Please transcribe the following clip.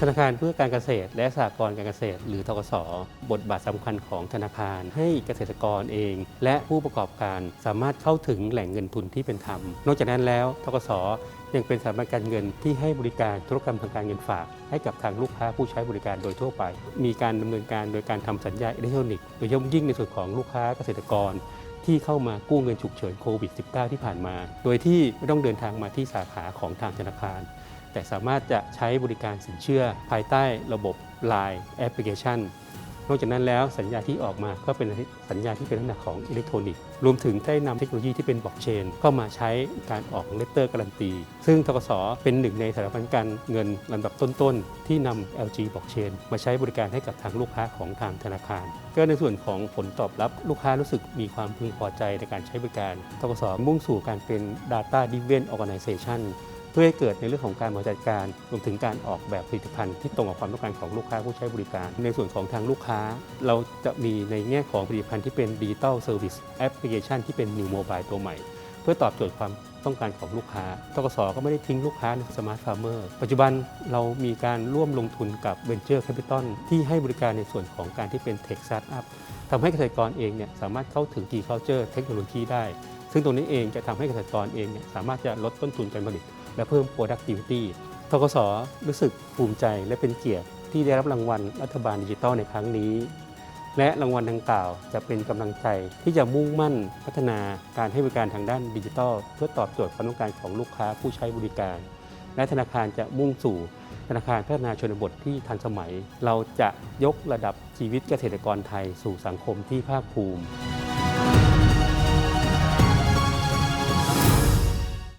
ธนาคารเพื่อการเกษตร และสหกรณ์การเกษตร หรือทกส บทบาทสำคัญของธนาคารให้เกษตรกรเอง และผู้ประกอบการสามารถเข้าถึงแหล่งเงินทุนที่เป็นธรรม นอกจากนั้นแล้วทกสยังเป็นสถาบันการเงินที่ให้บริการธุรกรรมทางการเงินฝาก ให้กับทางลูกค้าผู้ใช้บริการโดยทั่วไป มีการดำเนินการโดยการทำสัญญาอิเล็กทรอนิกส์โดยเฉพาะยิ่งในส่วนของลูกค้าเกษตรกรที่เข้ามากู้เงินฉุกเฉินโควิด -19 ที่ผ่านมา โดยที่ไม่ต้องเดินทางมาที่สาขาของทางธนาคาร แต่สามารถจะใช้บริการสินเชื่อภายใต้ระบบ Line แอปพลิเคชันนอกจากนั้นแล้วสัญญาที่ออกมาก็เป็นสัญญาที่เป็นลักษณะของอิเล็กทรอนิกส์รวมถึงได้นำเทคโนโลยีที่เป็นบล็อกเชน เข้ามาใช้การออกเลตเตอร์การันตี ซึ่งทกสเป็นหนึ่งในสถาบันการเงินลำดับต้นๆ ที่นำ LG บล็อกเชน มาใช้บริการให้กับทางลูกค้าของทางธนาคาร ก็ในส่วนของผลตอบรับลูกค้ารู้สึกมีความพึงพอใจในการใช้บริการทกสมุ่งสู่การเป็น Data Driven Organization เพื่อให้เกิดในเรื่องของการบริหารจัดการรวมถึงการออกแบบผลิตภัณฑ์ที่ตรงกับความต้องการของลูกค้าผู้ใช้บริการ ในส่วนของทางลูกค้า เราจะมีในแง่ของผลิตภัณฑ์ที่เป็นดิจิ t a ลเซอร์วิสแอปพลิเคชันที่เป็น New Mobile ตัวใหม่ เพื่อตอบโจทย์ความต้องการของลูกค้าทกสก็ไม่ได้ทิ้งลูกค้าในสมาร์ทฟาร์มเมอร์ ปัจจุบันเรามีการร่วมลงทุนกับ Venture Capital ที่ให้บริการในส่วนของการที่เป็น Tech Startup ทำให้เกษตรกรเองเนี่ยสามารถเข้าถึง G-Culture เทคโนโลยีได้ ซึ่งตรงนี้เองจะทำให้เกษตรกรเองเนี่ยสามารถจะลดต้นทุนการผลิต และเพิ่ม productivity ทกสรู้สึกภูมิใจและเป็นเกียรติที่ได้รับรางวัลรัฐบาลดิจิทัลในครั้งนี้ และรางวัลดังกล่าวจะเป็นกำลังใจที่จะมุ่งมั่นพัฒนาการให้บริการทางด้านดิจิทัล เพื่อตอบโจทย์ความต้องการของลูกค้าผู้ใช้บริการ และธนาคารจะมุ่งสู่ธนาคารพัฒนาชนบทที่ทันสมัย เราจะยกระดับชีวิตเกษตรกรไทยสู่สังคมที่ภาคภูมิ